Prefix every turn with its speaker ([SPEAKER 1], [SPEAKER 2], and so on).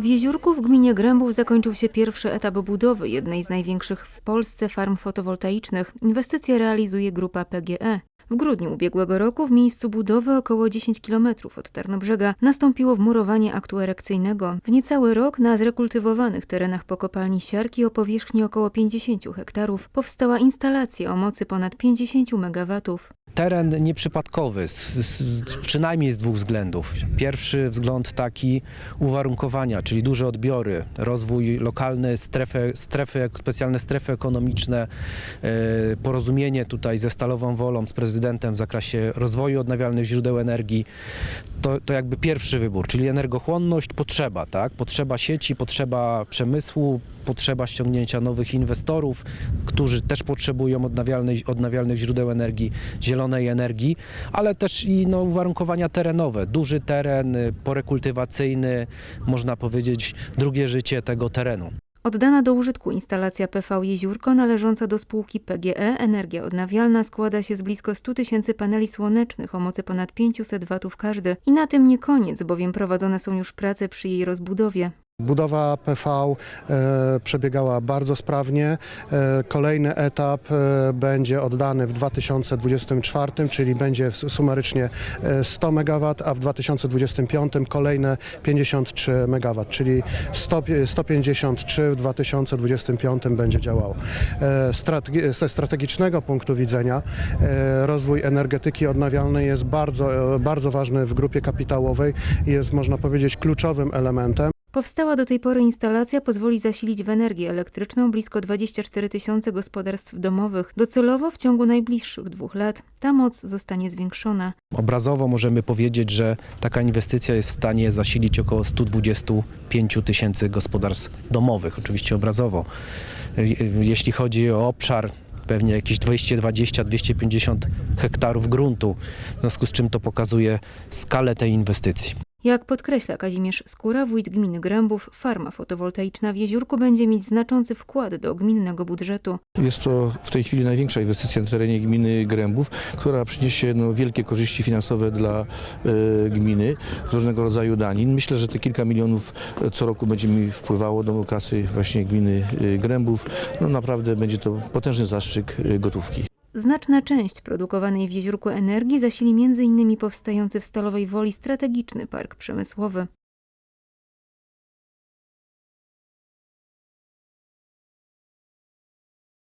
[SPEAKER 1] W Jeziórku w gminie Grębów zakończył się pierwszy etap budowy jednej z największych w Polsce farm fotowoltaicznych. Inwestycje realizuje grupa PGE. W grudniu ubiegłego roku w miejscu budowy około 10 km od Tarnobrzega nastąpiło wmurowanie aktu erekcyjnego. W niecały rok na zrekultywowanych terenach po kopalni Siarki o powierzchni około 50 hektarów powstała instalacja o mocy ponad 50 MW.
[SPEAKER 2] Teren nieprzypadkowy, z, z, przynajmniej z dwóch względów. Pierwszy wzgląd taki uwarunkowania, czyli duże odbiory, rozwój lokalny, strefy, strefy, specjalne strefy ekonomiczne, e, porozumienie tutaj ze Stalową Wolą, z prezydentem w zakresie rozwoju odnawialnych źródeł energii. To, to jakby pierwszy wybór, czyli energochłonność, potrzeba, tak? Potrzeba sieci, potrzeba przemysłu, potrzeba ściągnięcia nowych inwestorów, którzy też potrzebują odnawialnych, odnawialnych źródeł energii, zielonej energii, ale też i no, uwarunkowania terenowe. Duży teren, y, porekultywacyjny, można powiedzieć drugie życie tego terenu.
[SPEAKER 1] Oddana do użytku instalacja PV Jeziórko należąca do spółki PGE Energia Odnawialna składa się z blisko 100 tysięcy paneli słonecznych o mocy ponad 500 watów każdy. I na tym nie koniec, bowiem prowadzone są już prace przy jej rozbudowie.
[SPEAKER 3] Budowa PV e, przebiegała bardzo sprawnie. E, kolejny etap e, będzie oddany w 2024, czyli będzie sumarycznie e, 100 MW, a w 2025 kolejne 53 MW, czyli 100, 153 w 2025 będzie działało. Ze strategicznego punktu widzenia rozwój energetyki odnawialnej jest bardzo, bardzo ważny w grupie kapitałowej i jest można powiedzieć kluczowym elementem.
[SPEAKER 1] Powstała do tej pory instalacja pozwoli zasilić w energię elektryczną blisko 24 tysiące gospodarstw domowych. Docelowo w ciągu najbliższych dwóch lat ta moc zostanie zwiększona.
[SPEAKER 2] Obrazowo możemy powiedzieć, że taka inwestycja jest w stanie zasilić około 125 tysięcy gospodarstw domowych, oczywiście obrazowo. Jeśli chodzi o obszar, pewnie jakieś 220-250 hektarów gruntu, w związku z czym to pokazuje skalę tej inwestycji.
[SPEAKER 1] Jak podkreśla Kazimierz Skóra, wójt gminy Grębów, farma fotowoltaiczna w Jeziórku będzie mieć znaczący wkład do gminnego budżetu.
[SPEAKER 4] Jest to w tej chwili największa inwestycja na terenie gminy Grębów, która przyniesie no, wielkie korzyści finansowe dla e, gminy z różnego rodzaju danin. Myślę, że te kilka milionów e, co roku będzie mi wpływało do kasy właśnie gminy e, Grębów. No naprawdę będzie to potężny zastrzyk gotówki.
[SPEAKER 1] Znaczna część produkowanej w Jeziórku energii zasili m.in. powstający w Stalowej Woli strategiczny park przemysłowy.